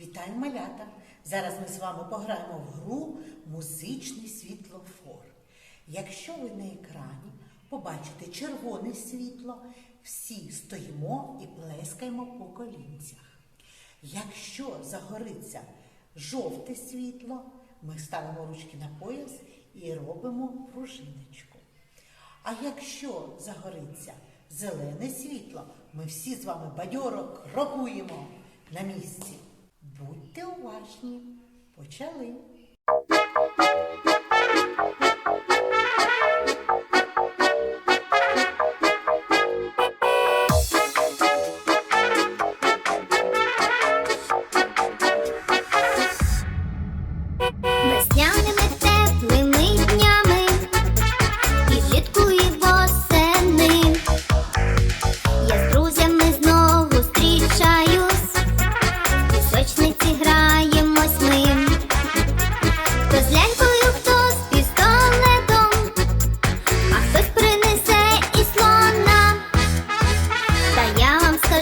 Вітаю малята! Зараз ми з вами пограємо в гру Музичний світлофор. Якщо ви на екрані побачите червоне світло, всі стоїмо і плескаємо по колінцях. Якщо загориться жовте світло, ми ставимо ручки на пояс і робимо пружиночку. А якщо загориться зелене світло, ми всі з вами бадьоро крокуємо на місці. Будьте уважні. Почали.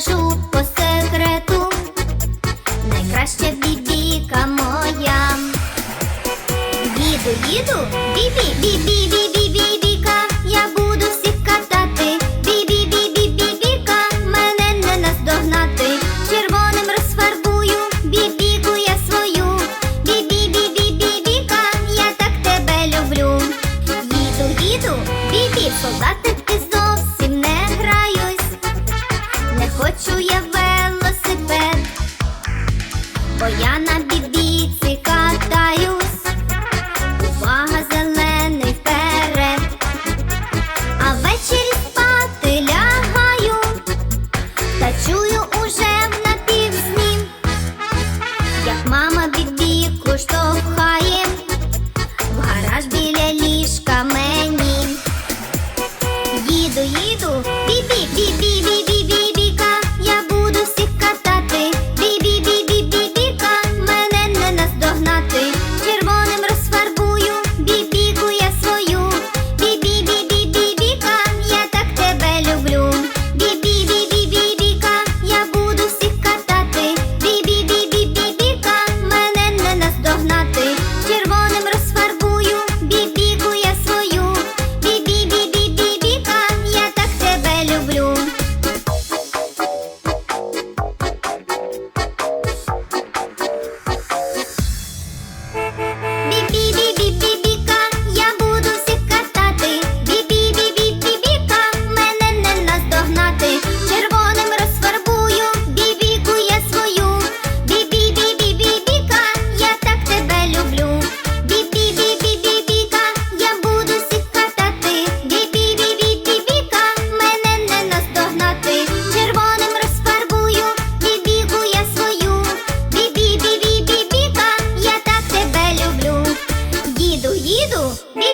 Скажу по секрету, найкраща бібіка моя. Їду, їду, бібі, бібі, бібі, бібіка, я буду всіх катати. Бібі, бібі, бібіка, мене не наздогнати. Червоним розфарбую, бібіку я свою. Бібі, бібі, бібіка, я так тебе люблю. Їду, їду, бібі, солдатик ти бо я на біді. Dios.